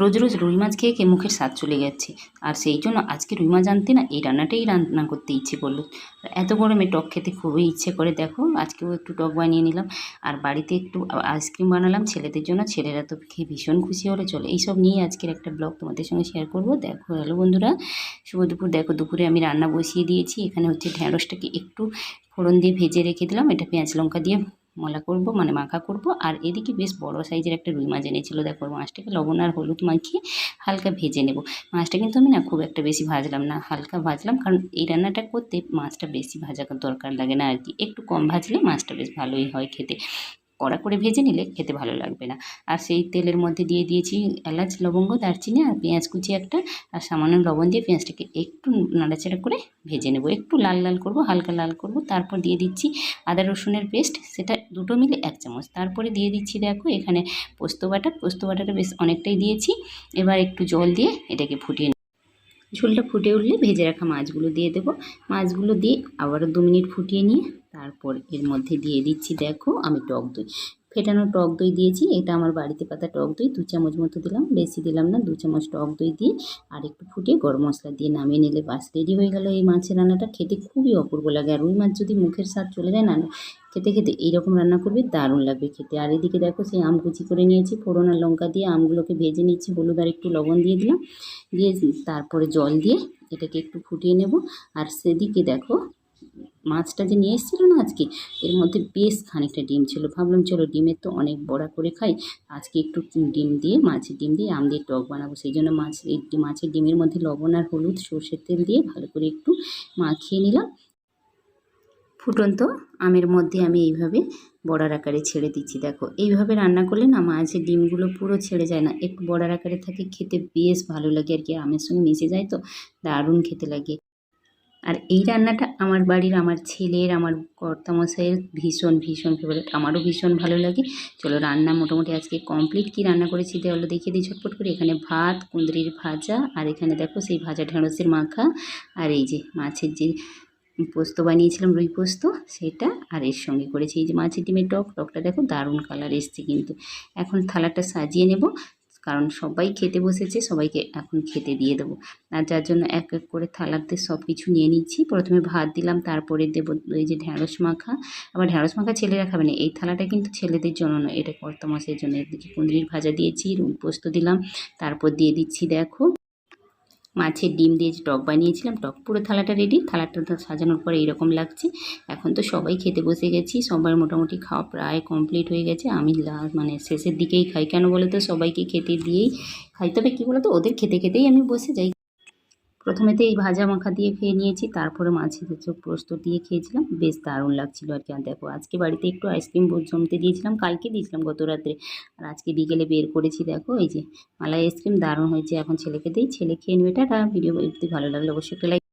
রোজ রোজ রুই মাছ খেয়ে খেয়ে মুখের স্বাদ চলে যাচ্ছে। আর সেই জন্য আজকে রুই মাছ আনতে না, এই রান্নাটাই রান্না করতে ইচ্ছে করল। এত গরমে টক খেতে খুবই ইচ্ছে করে, দেখো আজকেও একটু টক বানিয়ে নিলাম। আর বাড়িতে একটু আইসক্রিম বানালাম, ছেলেদের জন্য, ছেলেরা তো খেয়ে ভীষণ খুশি হলে। চলে এইসব নিয়ে আজকের একটা ব্লগ তোমাদের সঙ্গে শেয়ার করব। দেখো, হ্যালো বন্ধুরা, শুভ দুপুর। দেখো, দুপুরে আমি রান্না বসিয়ে দিয়েছি। এখানে হচ্ছে ঢ্যাঁড়সটাকে একটু ফোড়ন দিয়ে ভেজে রেখে দিলাম। এটা পেঁয়াজ লঙ্কা দিয়ে মলা করব মানে মাখা করব। আর এদিকে বেশ বড় সাইজের একটা রুই মাছ এনেছিল, দেখো মাছটাকে লবণ আর হলুদ মাখিয়ে হালকা ভেজে নেব। মাছটা কিন্তু আমি না খুব একটা বেশি ভাজলাম না, হালকা ভাজলাম। কারণ এই রান্নাটা করতে মাছটা বেশি ভাজা দরকার লাগে না আর কি। একটু কম ভাজলে মাছটা বেশ ভালোই হয় খেতে। কড়া করে ভেজে নিলে খেতে ভালো লাগবে না। আর সেই তেলের মধ্যে দিয়ে দিয়েছি এলাচ, লবঙ্গ, দারচিনি আর পেঁয়াজ কুচি একটা। আর সামান্য লবণ দিয়ে পেঁয়াজটাকে একটু নাড়াচাড়া করে ভেজে নেব। একটু লাল লাল করব, হালকা লাল করব। তারপর দিয়ে দিচ্ছি আদা রসুনের পেস্ট, সেটা দুটো মিলে এক চামচ। তারপরে দিয়ে দিচ্ছি দেখো এখানে পোস্ত বাটা। পোস্ত বাটাটা বেশ অনেকটাই দিয়েছি। এবার একটু জল দিয়ে এটাকে ফুটিয়ে ঝোলটা ফুটে উঠলে ভেজে রাখা মাছগুলো দিয়ে দেবো। মাছগুলো দিয়ে আবারও দু মিনিট ফুটিয়ে নিয়ে তারপর এর মধ্যে দিয়ে দিচ্ছি, দেখো আমি টক দই। ফেটানো টক দই দিয়েছি, এটা আমার বাড়িতে পাতা টক দই, দু চামচ মতো দিলাম, বেশি দিলাম না, দু চামচ টক দই দিয়ে আর একটু ফুটিয়ে গরম মশলা দিয়ে নামিয়ে নিলে বাস রেডি হয়ে গেল। এই মাছের রান্নাটা খেতে খুবই অপূর্ব লাগে আর রুই মাছ যদি মুখের স্বাদ চলে যায় না, খেতে খেতে এইরকম রান্না করবে দারুণ লাগবে খেতে। আর এদিকে দেখো সেই আম কুচি করে নিয়েছি, ফোড়ন আর লঙ্কা দিয়ে আমগুলোকে ভেজে নিচ্ছি, হলুদ আর একটু লবণ দিয়ে দিলাম, দিয়ে তারপরে জল দিয়ে এটাকে একটু ফুটিয়ে নেব। আর সেদিকে দেখো মাছটা যে নিয়ে এসেছিল না আজকে, এর মধ্যে বেশ খানিকটা ডিম ছিল। ভাবলাম চলো ডিমের তো অনেক বড়া করে খাই। আজকে একটু ডিম দিয়ে, মাছের ডিম দিয়ে, আম দিয়ে টক বানাবো। সেই জন্য মাছ, এই মাছের ডিমের মধ্যে লবণ আর হলুদ, সর্ষের তেল দিয়ে ভালো করে একটু মাখিয়ে নিলাম। ফুটন্ত আমের মধ্যে আমি এইভাবে বড়ার আকারে ছেড়ে দিচ্ছি। দেখো, এইভাবে রান্না করলে না মাছের ডিমগুলো পুরো ছেড়ে যায় না। একটু বড়ার আকারে থাকে, খেতে বেশ ভালো লাগে আর কি। আমের সঙ্গে মিশে যায় তো, দারুণ খেতে লাগে। আর এই রান্নাটা আমার বাড়ির আমার ছেলের, আমার কর্তামশাইয়ের ভীষণ ভীষণ ফেভারিট আমারও ভীষণ ভালো লাগে। চলো রান্না মোটামুটি আজকে কমপ্লিট কি রান্না করেছি তাহলে দেখিয়ে দিই ঝটপট করে। এখানে ভাত, কুঁদরির ভাজা আর এখানে দেখো সেই ভাজা ঢেঁড়সের মাখা আর এই যে মাছের যে পোস্ত বানিয়েছিলাম, রুই পোস্ত, সেটা আর এর সঙ্গে করেছি। এই যে মাছের ডিমের টক, টকটা দেখো দারুণ কালার এসছে কিন্তু। এখন থালাটা সাজিয়ে নেব। কারণ সবাই খেতে বসেছে, সবাইকে এখন খেতে দিয়ে দেবো। আর যার জন্য এক এক করে থালাতে সব কিছু নিয়ে নিচ্ছি। প্রথমে ভাত দিলাম, তারপরে দেবো এই যে ঢ্যাঁড়স মাখা। আবার ঢ্যাঁড়স মাখা ছেলেরা খাবে না, এই থালাটা কিন্তু ছেলেদের জন্য নয়, এটা কর্তমাসের জন্য। এদিকে কুঁদরির ভাজা দিয়েছি রুল পোস্ত দিলাম, তারপর দিয়ে দিচ্ছি, দেখো। মাছের ডিম দিয়ে যে টক বানিয়েছিলাম, টক পুরো থালাটা রেডি থালাটা সাজানোর পরে এরকম লাগছে। এখন তো সবাই খেতে বসে গেছি, সবার মোটামুটি খাওয়া প্রায় কমপ্লিট হয়ে গেছে। আমি মানে শেষের দিকেই খাই। কেন বলো তো সবাইকে খেতে দিয়েই খাই। তবে কী বলো তো ওদের খেতে খেতেই আমি বসে যাই। প্রথমেতে এই ভাজা মাখা দিয়ে খেয়ে নিয়েছি, তারপরে মাছের চোখ পোস্ত দিয়ে খেয়েছিলাম। বেশ দারুণ লাগছিল আর কি। আর দেখো, আজকে বাড়িতে একটু আইসক্রিম জমতে দিয়েছিলাম, কালকে দিয়েছিলাম গত রাত্রে। আর আজকে বিকেলে বের করেছি, দেখো, এই যে মালাই আইসক্রিম, দারুণ হয়েছে। এখন ছেলেকে দিই, ছেলে খেয়ে নেবে এটা ভিডিও ভালো লাগলে অবশ্যই একটা